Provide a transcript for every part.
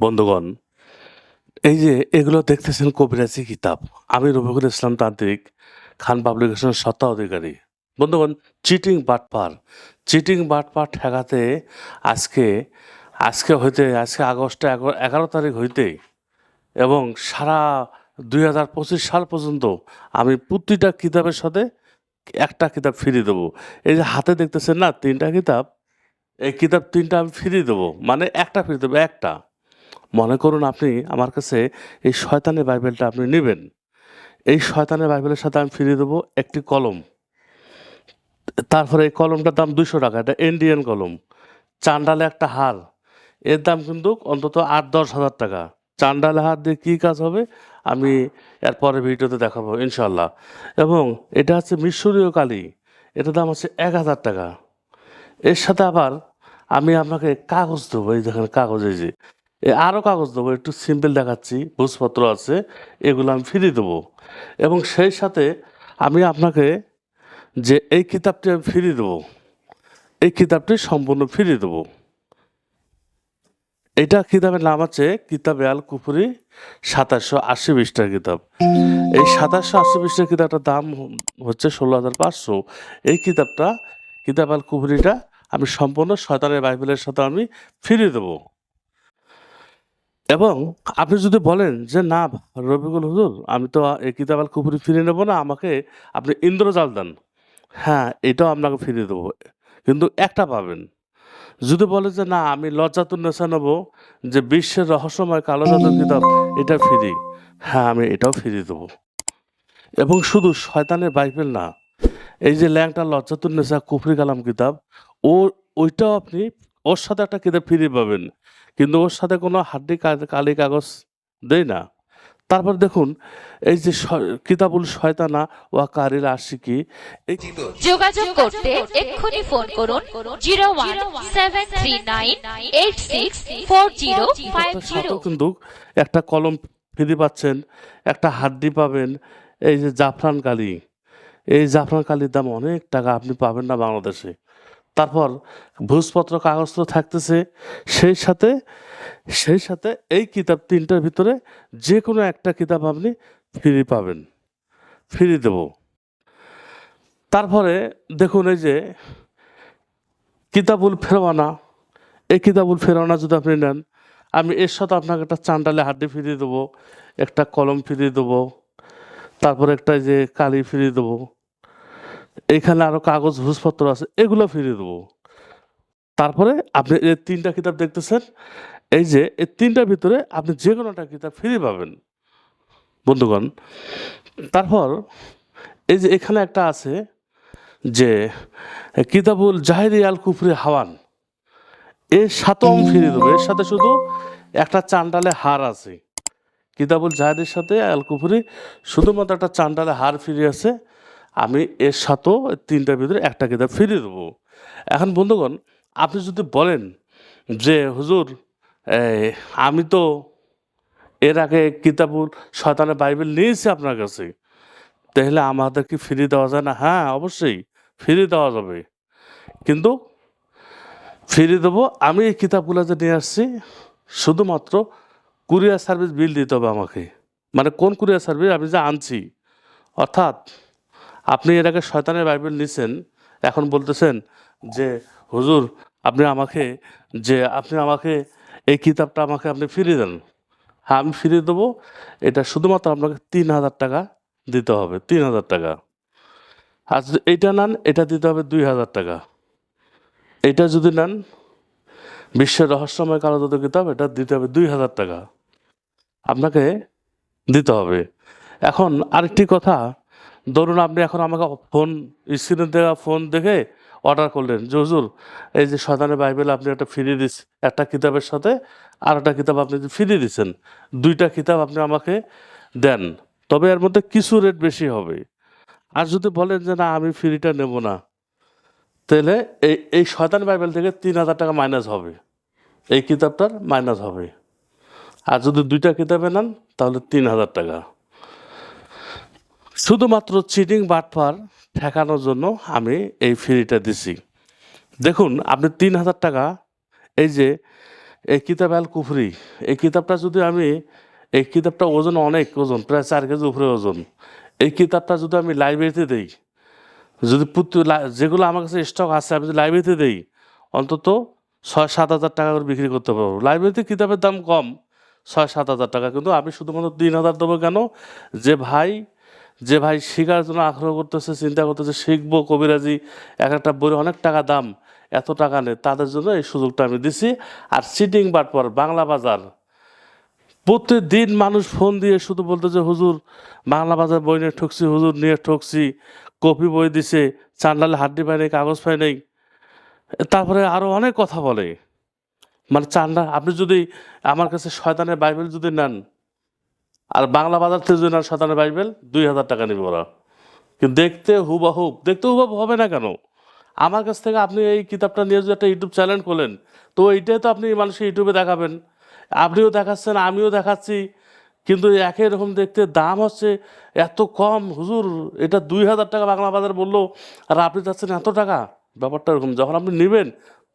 বন্ধুগণ, এই যে এগুলো দেখতেছেন কবিরাজি কিতাব আমি রফিকুল ইসলাম তান্ত্রিক, খান পাবলিকেশন সত্তা অধিকারী বন্ধুগণ, চিটিং বাটপার চিটিং বাটপার ঠেকাতে আজকে আজকে হইতে, আজকে আগস্টে এগারো তারিখ হইতে এবং সারা দুই হাজার পঁচিশ সাল পর্যন্ত আমি প্রতিটা কিতাবের সাথে একটা কিতাব ফিরিয়ে দেবো। এই যে হাতে দেখতেছেন না, তিনটা কিতাব, এই কিতাব তিনটা আমি ফিরিয়ে দেবো মানে একটা ফিরিয়ে দেবো, একটা। মনে করুন আপনি আমার কাছে এই শয়তানের বাইবেলটা আপনি নেবেন। এই শয়তানের বাইবেলের সাথে আমি ফিরিয়ে দেবো একটি কলম। তারপরে এই কলমটার দাম দুশো টাকা, এটা ইন্ডিয়ান কলম। চান্ডালে একটা হার। এর দাম কিন্তু অন্তত আট, দশ হাজার টাকা। চান্ডালে হার দিয়ে কী কাজ হবে? আমি এর পরে ভিডিওতে দেখাবো ইনশাল্লাহ এবং এটা হচ্ছে মিশরীয় কালী। এটার দাম হচ্ছে এক হাজার টাকা। এর সাথে আবার আমি আপনাকে কাগজ দেবো, এই দেখেন কাগজ যে। আরও কাগজ দেবো, একটু সিম্পল দেখাচ্ছি, ভোজপত্র আছে, এগুলো আমি ফিরিয়ে দেবো। এবং সেই সাথে আমি আপনাকে যে এই কিতাবটি আমি ফিরিয়ে দেবো, এই কিতাবটি সম্পূর্ণ ফিরিয়ে দেবো। এটা কিতাবের নাম আছে কিতাবে আল কুপুরি সাতাশশো আশি পৃষ্ঠার কিতাব। এই সাতাশশো আশি পৃষ্ঠার কিতাবটার দাম হচ্ছে ষোলো হাজার পাঁচশো। এই কিতাবটা, কিতাব আল কুপুরিটা আমি সম্পূর্ণ শয়তানের বাইবেলের সাথে আমি ফিরিয়ে দেবো। এবং আপনি যদি বলেন যে, না রবিকুল হুজুর, আমি তো এই কিতাব আল কুপুরি ফিরিয়ে নেব না, আমাকে আপনি ইন্দ্রজাল দেন। হ্যাঁ এটাও আপনাকে ফিরিয়ে দেবো। কিন্তু একটা পাবেন। যদি বলে যে, না, আমি লজ্জাতুন নেশা নেব, যে বিশ্বের রহস্যময় কালো জাদুর কিতাব, এটা ফিরি। হ্যাঁ আমি এটাও ফিরিয়ে দেবো। এবং শুধু শয়তানের বাইবেল না, এই যে ল্যাংটা লজ্জাতুন নেশা কুফরি কালাম কিতাব, ও, ওইটাও আপনি, ওর সাথে একটা কিতাব ফিরিয়ে পাবেন। কিন্তু ওর সাথে কোনো হাড্ডি কালি কাগজ দেয় না। তারপর দেখুন এই যে কিতাবুল শয়তানা ওয়া কারিল আশিকি যোগাযোগ করতে এক্ষুনি ফোন করুন zero one seven three nine eight six four zero five zero. কিন্তু একটা কলম ফিরে পাচ্ছেন একটা হাড্ডি পাবেন এই যে জাফরান কালি। এই জাফরান কালির দাম অনেক টাকা আপনি পাবেন না বাংলাদেশে। তারপর ভোজপত্র কাগজ তো থাকতেছে, সেই সাথে সেই সাথে এই কিতাব তিনটার ভিতরে যে কোনো একটা কিতাব আপনি ফ্রি পাবেন, ফ্রি দেব। তারপরে দেখুন এই যে কিতাবুল ফেরওয়ানা, এই কিতাবুল ফেরওয়ানা যদি আপনি নেন, আমি এর সাথে আপনাকে একটা চান্ডালে হাড্ডি ফিরিয়ে দেবো, একটা কলম ফিরিয়ে দেবো, তারপরে একটা যে কালি ফিরিয়ে দেবো এখানে আরও কাগজ, ভুজপত্র আছে, এগুলো ফিরিয়ে দেবো। তারপরে আপনি এই তিনটা কিতাব দেখতেছেন, এই যে এই তিনটার ভিতরে আপনি যে কোনো একটা কিতাব ফিরে পাবেন, বন্ধুগণ। তারপর এই যে এখানে একটা আছে যে কিতাবুল জাহিরি আল কুফরি হাওয়ান, এর আমি ফিরিয়ে দেবো, এর সাথে শুধু একটা চান্ডালে হার আছে। কিতাবুল জাহেদের সাথে আল কুফুরি শুধুমাত্র একটা চান্ডালে হার ফিরে আছে আমি এর সাথেও তিনটার ভিতরে একটা কিতাব ফিরিয়ে দেবো। এখন বন্ধুগণ, আপনি যদি বলেন যে, হুজুর আমি তো এর আগে কিতাবুল শয়তানের বাইবেল নিয়েছি আপনার কাছে, তাহলে আমাদের কি ফিরে দেওয়া যায় না? হ্যাঁ অবশ্যই ফিরে দেওয়া যাবে। কিন্তু ফিরিয়ে দেবো, আমি এই কিতাবগুলো যে নিয়ে আসছি, শুধুমাত্র কুরিয়ার সার্ভিস বিল দিতে হবে আমাকে। মানে কোন কুরিয়ার সার্ভিস? আমি যে আনছি। অর্থাৎ আপনি এর আগে শয়তানের বাইবেল নিছেন, এখন বলতেছেন যে, হুজুর, আপনি আমাকে, যে আপনি আমাকে, এই কিতাবটা আমাকে আপনি ফিরিয়ে দেন। হ্যাঁ আমি ফিরিয়ে দেবো। এটা শুধুমাত্র আপনাকে তিন হাজার টাকা দিতে হবে, তিন হাজার টাকা। আর এইটা নেন, এটা দিতে হবে দুই হাজার টাকা। এটা যদি নেন, বিশ্বের রহস্যময় কালোজাদু কিতাব, এটা দিতে হবে দুই হাজার টাকা। আপনাকে দিতে হবে। এখন আরেকটি কথা ধরুন আপনি এখন আমাকে ফোন স্ক্রিনে দেওয়া ফোন দেখে অর্ডার করলেন। যে এই যে শয়তানের বাইবেল আপনি একটা ফিরিয়ে দিস একটা কিতাবের সাথে আর একটা কিতাব আপনি ফিরিয়ে দিচ্ছেন দুইটা কিতাব আপনি আমাকে দেন। তবে এর মধ্যে কিছু রেট বেশি হবে। আর যদি বলেন যে, না, আমি ফ্রিটা নেব না, তাহলে এই এই শয়তান বাইবেল থেকে তিন হাজার টাকা মাইনাস হবে। এই কিতাবটার মাইনাস হবে। আর যদি দুইটা কিতাবে নেন, তাহলে তিন হাজার টাকা। শুধুমাত্র চিটিং বাটপার ঠেকানোর জন্য আমি এই ফ্রিটা দিছি। দেখুন, আপনি তিন হাজার টাকা, এই যে, এই কিতাব আল কুফরি, এই কিতাবটা যদি আমি, এই কিতাবটা ওজন অনেক ওজন, প্রায় চার কেজি উপরে ওজন। এই কিতাবটা যদি আমি লাইব্রেরিতে দিই, যদি প্রতি যেগুলো আমার কাছে স্টক আছে, আমি যদি লাইব্রেরিতে দিই, অন্তত ছয় সাত হাজার টাকা করে বিক্রি করতে পারব। লাইব্রেরিতে কিতাবের দাম কম, ছয় সাত হাজার টাকা। কিন্তু আমি শুধুমাত্র তিন হাজার দেবো কেন? যে ভাই যে ভাই শেখার জন্য আগ্রহ করতেছে, চিন্তা করতেছে, শিখব কবিরাজি, এক একটা বই অনেক টাকা দাম, এত টাকা নেই। তাদের জন্য এই সুযোগটা আমি দিছি। আর সিটিং বাটপর বাংলা বাজার। প্রতিদিন মানুষ ফোন দিয়ে শুধু বলতেছে, হুজুর, বাংলা বাজার বই নিয়ে ঠকছি, হুজুর নিয়ে ঠকছি, কপি বই দিছে, চান্ডালে হাড্ডি পাই নেই, কাগজ পাই নেই। তারপরে আরও অনেক কথা বলে। মানে চান্ডা, আপনি যদি আমার কাছে শয়তানের বাইবেল যদি নেন আর বাংলা বাজার থেকে যদি নেন শয়তানের বাইবেল দুই হাজার টাকা নেবে ওরা। কিন্তু দেখতে হুবাহুব দেখতে হুবাহু হবে না কেন? আমার কাছ থেকে আপনি এই কিতাবটা নিয়ে যদি একটা ইউটিউব চ্যানেল খোলেন, তো এইটাই তো আপনি মানুষকে ইউটিউবে দেখাবেন। আপনিও দেখাচ্ছেন, আমিও দেখাচ্ছি। কিন্তু একই রকম দেখতে দাম হচ্ছে এত কম। হুজুর, এটা দুই হাজার টাকা বাংলা বাজার বলল, আর আপনি চাচ্ছেন এত টাকা? ব্যাপারটা এরকম, যখন আপনি নেবেন,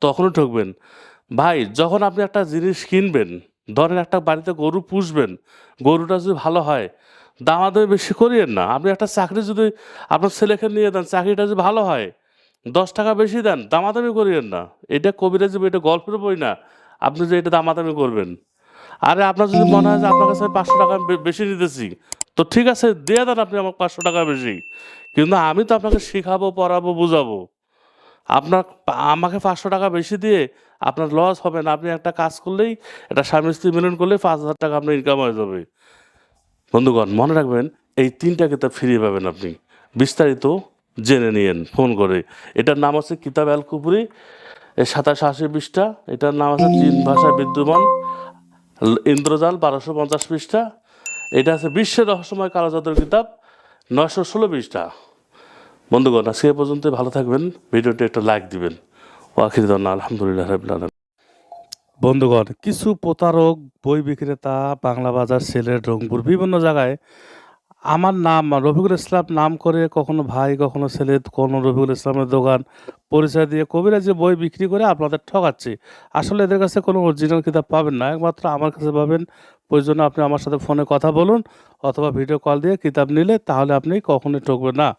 তখনও ঠকবেন। ভাই, যখন আপনি একটা জিনিস কিনবেন ধরেন একটা বাড়িতে গরু পুষবেন, গরুটা যদি ভালো হয়, দামাদামি বেশি করিয়েন না। আপনি একটা চাকরি যদি আপনার ছেলেকে নিয়ে দেন, চাকরিটা যদি ভালো হয়, দশ টাকা বেশি দেন, দামাদামি করিয়েন না। এটা কবিরাজি এটা গল্পের বই না। আপনি যে এটা দামাদামি করবেন। আরে আপনার যদি মনে হয় যে আপনার কাছে পাঁচশো টাকা বেশি নিতেছি তো ঠিক আছে, দিয়ে দেন আপনি আমার পাঁচশো টাকা বেশি। কিন্তু আমি তো আপনাকে শেখাবো, পড়াবো, বুঝাবো। আপনার আমাকে পাঁচশো টাকা বেশি দিয়ে আপনার লস হবে না। আপনি একটা কাজ করলেই একটা স্বামী স্ত্রী মিলন করলেই পাঁচ হাজার টাকা আপনার ইনকাম হয়ে যাবে। বন্ধুগণ, মনে রাখবেন, এই তিনটা কিতাব ফিরিয়ে পাবেন আপনি। বিস্তারিত জেনে নিয়েন, ফোন করে। এটার নাম আছে কিতাব আল কুপুরি এই সাতাশ আশি পৃষ্ঠা। এটার নাম আছে চীন ভাষায় বিদ্যমান। ইন্দ্রজাল বারোশো পঞ্চাশ পৃষ্ঠা। এটা আছে বিশ্বের রহস্যময় কালোজাদুর কিতাব, নয়শো ষোলো পৃষ্ঠা। বন্ধুগণ, আজকে পর্যন্ত ভালো থাকবেন। ভিডিওটি একটা লাইক দিবেন। ওয়াখির আলহামদুলিল্লাহ রাবিল আলামিন। বন্ধুগণ, কিছু প্রতারক, বই বিক্রেতা, বাংলা বাজার সেলের রংপুর বিভিন্ন জায়গায় আমার নাম, রফিকুল ইসলাম নাম করে কখনো ভাই, কখনো ছেলে কোনো রফিকুল ইসলামের দোকান পরিচয় দিয়ে কবিরা যে বই বিক্রি করে আপনাদের ঠকাচ্ছে। আসলে এদের কাছে কোনো অরিজিনাল কিতাব পাবেন না। একমাত্র আমার কাছে পাবেন। প্রয়োজনে আপনি আমার সাথে ফোনে কথা বলুন অথবা ভিডিও কল দিয়ে কিতাব নিলে তাহলে আপনি কখনোই ঠকবেন না।